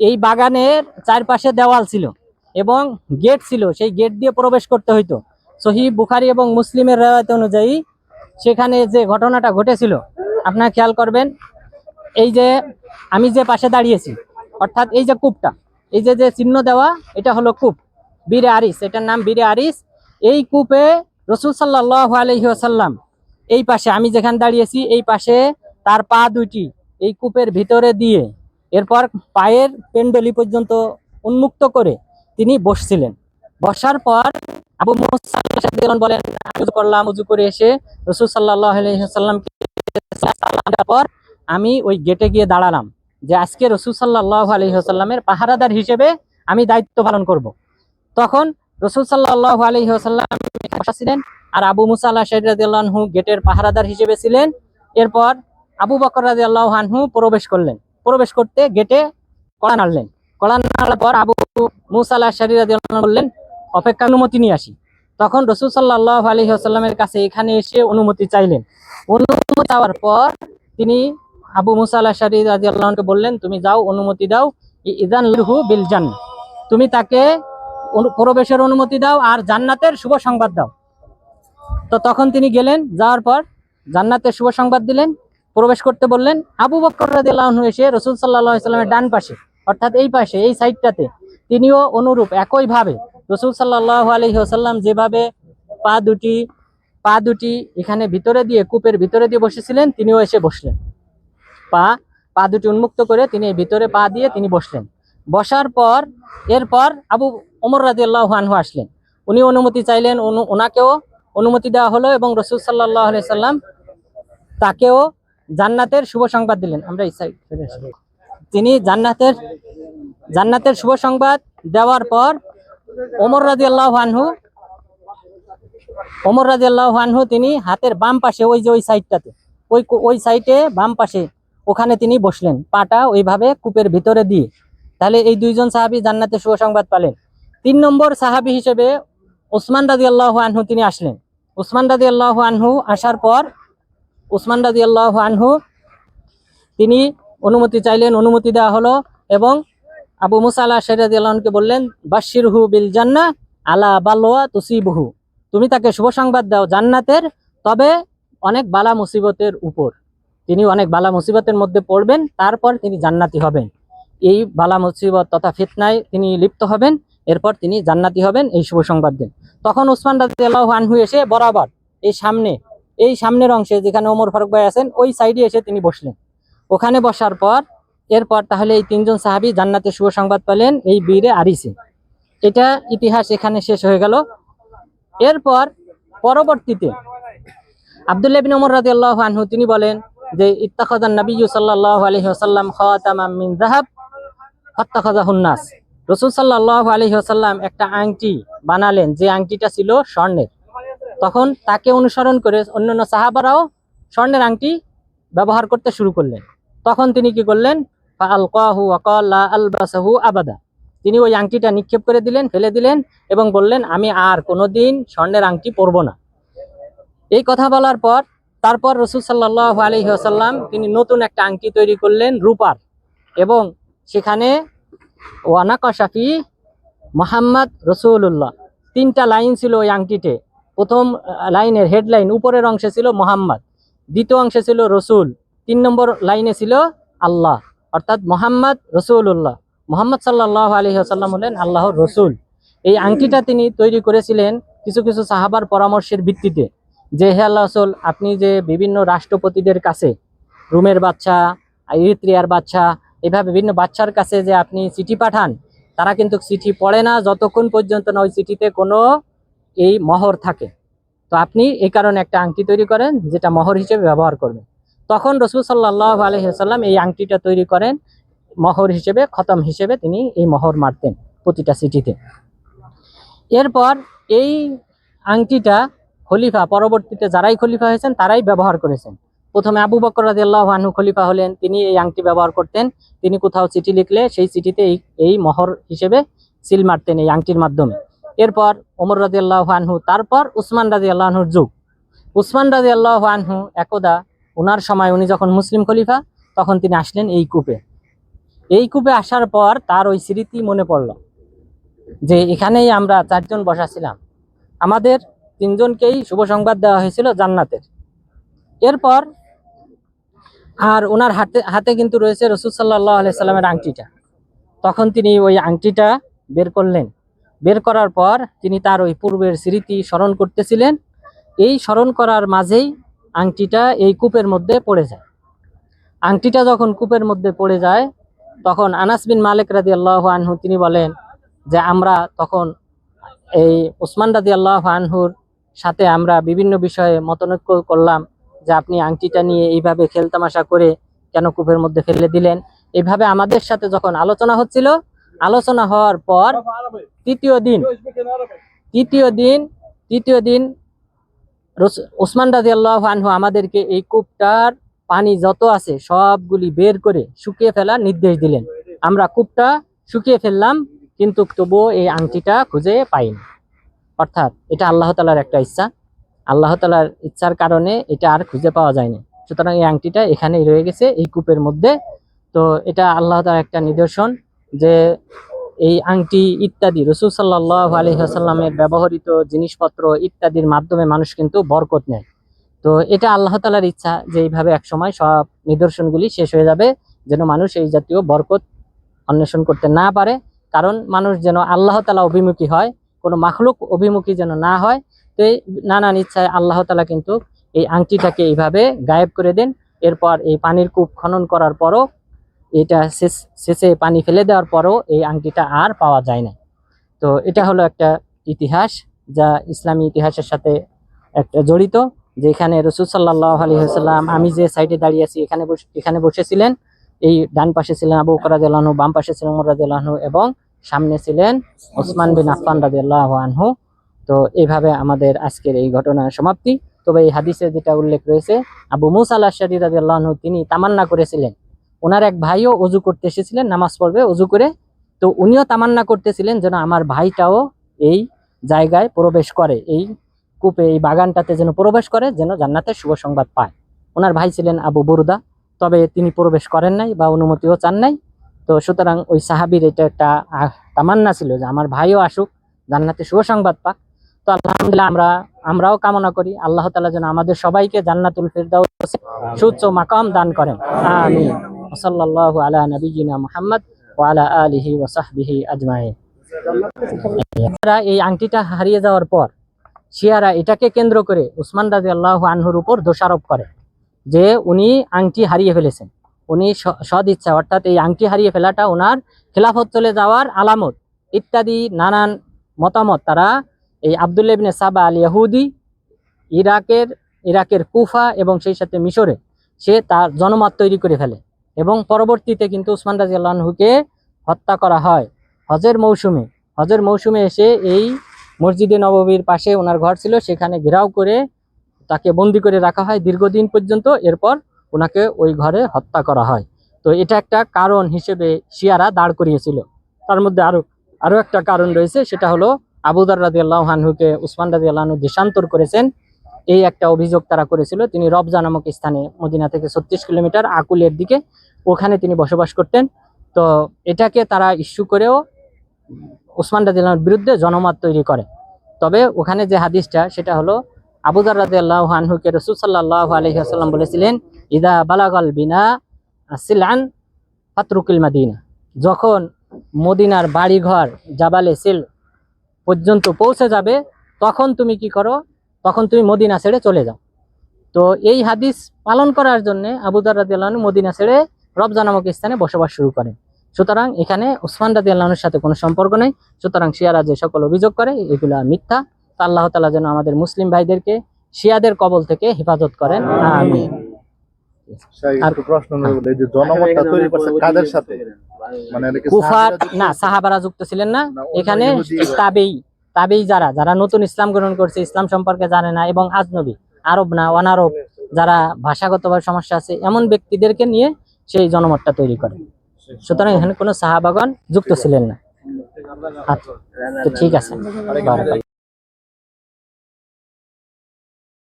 এই বাগানের চারপাশে দেওয়াল ছিল এবং গেট ছিল, সেই গেট দিয়ে প্রবেশ করতে হইতো। সহি বুখারি এবং মুসলিমের রেওয়ায়ত অনুযায়ী সেখানে যে ঘটনাটা ঘটেছিল, আপনারা খেয়াল করবেন, এই যে আমি যে পাশে দাঁড়িয়েছি, অর্থাৎ এই যে কূপটা, এই যে যে চিহ্ন দেওয়া, এটা হলো কূপ, বীরে আরিস, এটার নাম বীরে আরিস। এই কূপে রসুল সাল্লাহ আলহি আসাল্লাম এই পাশে, আমি যেখানে দাঁড়িয়েছি, এই পাশে তার পা দুইটি, এই কূপের ভিতরে দিয়ে এরপর পায়ের পেন্ডলি পর্যন্ত উন্মুক্ত করে তিনি বসছিলেন। বসার পর আবু মুসাল্লাম বলেন, "আমি করলাম, উজু করে এসে রসুল সাল্লাহ পর আমি ওই গেটে গিয়ে দাঁড়ালাম যে আজকে রসুল সাল্লাহ আলহিহাল্লামের পাহারাদার হিসেবে আমি দায়িত্ব পালন করব। তখন রসুল সাল্লাহ আলহিহাল্লাম ছিলেন আর আবু মুসা আল্লাহ শাহিদাহু গেটের পাহারাদার হিসেবে ছিলেন। এরপর আবু বকর রাজি আল্লাহ আনহু প্রবেশ করলেন। প্রবেশ করতে গেটে কড়া নাড়লেন। কড়া নাড়ার পর আবু মুসা আল্লাহ শাহিদাহ বললেন, অপেক্ষা অনুমতি নিয়ে আসি। তখন রসুল সাল্লাহ আলহি আসাল্লামের কাছে এখানে এসে অনুমতি চাইলেন। অনুমতি চাওয়ার পর তিনি আবু মুসা আল্লাহ রাজি আল্লাহকে বললেন, তুমি যাও, অনুমতি দাও ই- ইদান লুহু বিল জান তুমি তাকে প্রবেশের অনুমতি দাও আর জান্নাতের শুভ সংবাদ দাও। তো তখন তিনি গেলেন, যাওয়ার পর জান্নাতের শুভ সংবাদ দিলেন। প্রবেশ করতে বললেন আবু বকর রাদিয়াল্লাহু এসে রসুল সাল্লাহ ইসলামের ডান পাশে, অর্থাৎ এই পাশে, এই সাইডটাতে তিনিও অনুরূপ, একইভাবে রসুল সাল্লাহ আলহি আসাল্লাম যেভাবে পা দুটি পা দুটি এখানে ভিতরে দিয়ে, কূপের ভিতরে দিয়ে বসেছিলেন, তিনিও এসে বসলেন। পা পা দুটি উন্মুক্ত করে তিনি ভিতরে পা দিয়ে তিনি বসলেন। বসার পর, এরপর আবু ওমর রাজি আল্লাহ আনহু আসলেন। উনি অনুমতি চাইলেন ওনাকেও অনুমতি দেওয়া হলো এবং রসুল সাল্লাহ সাল্লাম তাকেও জান্নাতের শুভ সংবাদ দিলেন। আমরা এই তিনি জান্নাতের জান্নাতের শুভ সংবাদ দেওয়ার পর ওমর রাজি আল্লাহ আনহু, ওমর রাজি আল্লাহ আনহু তিনি হাতের বাম পাশে ওই যে ওই সাইডটাতে ওই ওই সাইডে বাম পাশে ওখানে তিনি বসলেন। পাটা ওইভাবে কূপের ভিতরে দিয়ে। তাহলে এই দুইজন সাহাবি জান্নাতের শুভ সংবাদ পেলেন। তিন নম্বর সাহাবি হিসেবে ওসমান রাজি আল্লাহ আনহু তিনি আসলেন। ওসমান রাজি আল্লাহ আনহু আসার পর ওসমান রাজি আল্লাহ আনহু, তিনি অনুমতি চাইলেন, অনুমতি দেওয়া হলো এবং আবু মুসা আল্লাহ শরিয়াদ আল্লাহকে বললেন বাশিরহু বিল জান্না আলা বালোয়া তুসিবহু। তুমি তাকে শুভ সংবাদ দাও জান্নাতের, তবে অনেক বালা মুসিবতের উপর। তিনি অনেক বালা মুসিবতের মধ্যে পড়বেন, তারপর তিনি জান্নাতি হবেন। এই বালা মুসিবত তথা ফিতনায় তিনি লিপ্ত হবেন, এরপর তিনি জান্নাতি হবেন, এই শুভ সংবাদ দেন। তখন উসমান রাজিয়াল্লাহ আনহু এসে বরাবর, এই সামনে এই সামনের অংশে যেখানে ওমর ফারুক ভাই আছেন, ওই সাইডে এসে তিনি বসলেন। ওখানে বসার পর, এরপর তাহলে এই তিনজন সাহাবি জান্নাতের শুভ সংবাদ পেলেন এই বীরে আরিসে। এটা ইতিহাস এখানে শেষ হয়ে গেল। এরপর পরবর্তীতে আব্দুল্লাহ বিন ওমর রাদিয়াল্লাহু আনহু, তিনি বলেন যে ইত্তাখাযান নবিয়্যু সাল্লাল্লাহু আলাইহি ওয়াসাল্লাম খাতামাম মিন যাহাব, ফাত্তাখাযাহুন নাস। রাসূল সাল্লাল্লাহু আলাইহি ওয়াসাল্লাম একটা আংটি বানালেন, যে আংটিটা ছিল স্বর্ণের। তখন তাকে অনুসরণ করে অন্যান্য সাহাবারাও স্বর্ণের আংটি ব্যবহার করতে শুরু করলেন। তখন তিনি কি করলেন? ফাআলকাহু ওয়া ক্বালা আলবাসাহু আবাদা। তিনি ওই আংটিটা নিক্ষেপ করে দিলেন, ফেলে দিলেন এবং বললেন, আমি আর কোনোদিন স্বর্ণের আংটি পরব না। এই কথা বলার পর, তারপর রসুল সাল্লাহ আলহি আসাল্লাম তিনি নতুন একটা আংটি তৈরি করলেন, রূপার। এবং সেখানে ওয়ানাকা শাফি মোহাম্মদ রসুল্লাহ তিনটা লাইন ছিল ওই আংটিতে। প্রথম লাইনের হেডলাইন উপরের অংশে ছিল মোহাম্মদ, দ্বিতীয় অংশে ছিল রসুল, তিন নম্বর লাইনে ছিল আল্লাহ, অর্থাৎ মোহাম্মদ রসুল্লাহ মোহাম্মদ সাল্লাহ আলহি আসাল্লাম হলেন আল্লাহর রসুল। এই আংটিটা তিনি তৈরি করেছিলেন কিছু কিছু সাহাবার পরামর্শের ভিত্তিতে, যে, হে আল্লাহ রসুল, আপনি যে বিভিন্ন রাষ্ট্রপতিদের কাছে, রুমের বাচ্চা, ইরিত্রিয়ার বাচ্চা এভাবে বিভিন্ন বাচ্চার কাছে যে আপনি চিঠি পাঠান, তারা কিন্তু চিঠি পড়ে না যতক্ষণ পর্যন্ত না ওই চিঠিতে কোনো এই মহর থাকে। তো আপনি এই কারণে একটা আংটি তৈরি করেন, যেটা মহর হিসেবে ব্যবহার করবেন। তখন রসুল সাল্লাহ আলহিহাল্লাম এই আংটিটা তৈরি করেন, মহর হিসেবে, খতম হিসেবে তিনি এই মহর মারতেন প্রতিটা চিঠিতে এরপর এই আংটিটা খলিফা, পরবর্তীতে যারাই খলিফা হয়েছেন, তারাই ব্যবহার করেছেন। প্রথমে আবু বকর রাদিয়াল্লাহু আনহু খলিফা হলেন, তিনি এই আংটি ব্যবহার করতেন। তিনি কোথাও চিঠি লিখলে সেই চিঠিতে এই মহর হিসেবে সিল মারতেন এই আংটির মাধ্যমে। এরপর ওমর রাদিয়াল্লাহু আনহু, তারপর উসমান রাদিয়াল্লাহু আনহুর যুগ। উসমান রাদিয়াল্লাহু আনহু একদা ওনার সময় উনি যখন মুসলিম খলিফা, তখন তিনি আসলেন এই কূপে। এই কূপে আসার পর তার ওই স্মৃতি মনে পড়ল যে এখানেই আমরা চারজন বসা ছিলাম আমাদের তিনজনকেই শুভ সংবাদ দেওয়া হয়েছিল জান্নাতের। এরপর আর ওনার হাতে হাতে কিন্তু রয়েছে রসুল সাল্লাহ আলাইসাল্লামের আংটিটা। তখন তিনি ওই আংটিটা বের করলেন। বের করার পর তিনি তার ওই পূর্বের স্মৃতি স্মরণ করতেছিলেন। এই স্মরণ করার মাঝেই আংটিটা এই কূপের মধ্যে পড়ে যায়। আংটিটা যখন কূপের মধ্যে পড়ে যায়, তখন আনাস বিন মালিক রাদি আল্লাহ আনহু তিনি বলেন যে, আমরা তখন এই ওসমান রাদি আল্লাহ আনহুর সাথে আমরা বিভিন্ন বিষয়ে মতনৈক্য করলাম যে, আপনি আংটিটা নিয়ে এইভাবে খেলতামাশা করে কেন কূপের মধ্যে ফেলে দিলেন? এইভাবে আমাদের সাথে যখন আলোচনা হচ্ছিল আলোচনা হওয়ার পর তৃতীয় দিন তৃতীয় দিন তৃতীয় দিন ওসমান রাজি আল্লাহ আনহু আমাদেরকে এই কূপটার পানি যত আছে সবগুলি বের করে শুকিয়ে ফেলার নির্দেশ দিলেন। আমরা কূপটা শুকিয়ে ফেললাম, কিন্তু তবুও এই আংটিটা খুঁজে পাইনি। অর্থাৎ এটা আল্লাহ তালার একটা ইচ্ছা। আল্লাহ তালার ইচ্ছার কারণে এটা আর খুঁজে পাওয়া যায়নি। সুতরাং এই আংটিটা এখানেই রয়ে গেছে এই কূপের মধ্যে। তো এটা আল্লাহ তালার একটা নিদর্শন। যে এই আংটি ইত্যাদি রসুল সাল্লাহ আলহিহাসাল্লামের ব্যবহৃত জিনিসপত্র ইত্যাদির মাধ্যমে মানুষ কিন্তু বরকত নেয়। তো এটা আল্লাহ তালার ইচ্ছা যে এইভাবে একসময় সব নিদর্শনগুলি শেষ হয়ে যাবে, যেন মানুষ এই জাতীয় বরকত অন্বেষণ করতে না পারে। কারণ মানুষ যেন আল্লাহ তালা অভিমুখী হয়, কোনো মাখলুক অভিমুখী যেন না হয়, তো এই নানান ইচ্ছায় আল্লাহ তালা কিন্তু এই আংটিটাকে এইভাবে গায়েব করে দেন। এরপর এই পানির কূপ খনন করার পরও এটা শেষ পানি ফেলে দেওয়ার পরও এই আংটিটা আর পাওয়া যায় না। তো এটা হলো একটা ইতিহাস যা ইসলামী ইতিহাসের সাথে একটা জড়িত যে এখানে রসুল সাল্লাহ আলী হাসাল্লাম আমি যে সাইডে দাঁড়িয়ে আছি, এখানে বসে, এখানে বসেছিলেন, এই ডান পাশে ছিলেন আবু রাজু বাম পাশে ছিলেন রাজু এবং সামনে ছিলেন ওসমান বিন আফফান রাজিয়াল্লাহ আনহু। তো এইভাবে আমাদের আজকের এই ঘটনার সমাপ্তি। তবে এই হাদিসে যেটা উল্লেখ রয়েছে, আবু মুসা আল্লাহ শাদি রাজিয়াল্লাহ তিনি তামান্না করেছিলেন। ওনার এক ভাইও অজু করতে এসেছিলেন, নামাজ পড়বে অজু করে। তো উনিও তামান্না করতেছিলেন যেন আমার ভাইটাও এই জায়গায় প্রবেশ করে, এই কূপে, এই বাগানটাতে যেন প্রবেশ করে, যেন জান্নাতের শুভ সংবাদ পায়। ওনার ভাই ছিলেন আবু বরুদা, তবে তিনি প্রবেশ করেন নাই বা অনুমতিও চান নাই। তো সুতরাং ওই সাহাবির এটা একটা তামান্না ছিল যে আমার ভাইও আসুক, জান্নাতে শুভ সংবাদ পাক। তো আলহামদুলিল্লাহ আমরা, আমরাও কামনা করি, আল্লাহ তালা যেন আমাদের সবাইকে জান্নাতুল ফিরদাউস সুচ্চ মাকাম দান করেন। আমিন। সাল্লাল্লাহু আলা নবিয়িনা মুহাম্মদ ওয়া আলা আলিহি ওয়া সাহবিহি আজমাইন। এই আংটিটা হারিয়ে যাওয়ার পর শিয়ারা এটাকে কেন্দ্র করে উসমান রাদিয়াল্লাহু আনহুর উপর দোষারোপ করে যে উনি আংটি হারিয়ে ফেলেছেন। উনি স- সদ ইচ্ছা অর্থাৎ এই আংটি হারিয়ে ফেলাটা ওনার খেলাফত চলে যাওয়ার আলামত ইত্যাদি নানান মতামত তারা এই আবদুল্লাহ ইবনে সাবা আল ইয়াহুদি ইরাকের ইরাকের কুফা এবং সেই সাথে মিশরে সে তার জনমত তৈরি করে ফেলে। এবং পরবর্তীতে কিন্তু উসমান রাজি আল্লাহকে হত্যা করা হয়। হজের মৌসুমে হজের মৌসুমে এসে এই মসজিদে নববীর পাশে ওনার ঘর ছিল, সেখানে ঘেরাও করে তাকে বন্দি করে রাখা হয় দীর্ঘদিন পর্যন্ত। এরপর ওনাকে ওই ঘরে হত্যা করা হয়। তো এটা একটা কারণ হিসেবে শিয়ারা দাঁড় করিয়েছিল। তার মধ্যে আরও আরও একটা কারণ রয়েছে, সেটা হলো আবুদার রাজি আল্লাহ হানহুকে উসমান রাজি আল্লাহ দেশান্তর করেছেন। এই একটা অভিযোগ তারা করেছিল, তিনি রবজা নামক স্থানে মদিনা থেকে ছত্রিশ কিলোমিটার আকুলের দিকে ওখানে তিনি বসবাস করতেন। তো এটাকে তারা ইস্যু করেও ওসমান রাজিল্লাহর বিরুদ্ধে জনমত তৈরি করে। তবে ওখানে যে হাদিসটা, সেটা হলো আবুদার রাজি আল্লাহ আনহুকে রসুল সাল্লাহ আলহিহাস্লাম বলেছিলেন, ইদা বালাগল বিনা সিলান ফাতরুকুল মাদিনা। যখন মদিনার বাড়িঘর জাবালে সিল পর্যন্ত পৌঁছে যাবে, তখন তুমি কি করো? তখন তুমি মদিনা ছেড়ে চলে যাও। তো এই হাদিস পালন করার জন্য আবুদার রাজি আল্লাহ মদিনা ছেড়ে রবজা নামক স্থানে বসবাস শুরু করেন সুতরাং এখানে ওসমান রাজি আল্লাহর সাথে কোনো সম্পর্ক নেই। সুতরাং শিয়ারা যে সকল অভিযোগ করে এগুলা মিথ্যা। তা আল্লাহ তালা যেন আমাদের মুসলিম ভাইদেরকে শিয়াদের কবল থেকে হেফাজত করেন। আমি আর- প্রশ্ন যে জনমতটা তৈরি করছে কাদের সাথে? মানে কুফার না সাহাবারা যুক্ত ছিলেন না। না, এখানে তাবেই তাবেই যারা যারা নতুন ইসলাম গ্রহণ করছে ইসলাম সম্পর্কে জানে না এবং আজনবী আরব না অনারব যারা ভাষাগতভাবে সমস্যা আছে এমন ব্যক্তিদেরকে নিয়ে সেই জনমতটা তৈরি করে। সুতরাং এখানে কোনো সাহাবাগন যুক্ত ছিলেন না। আচ্ছা তো ঠিক আছে। বারাকাল্লাহ।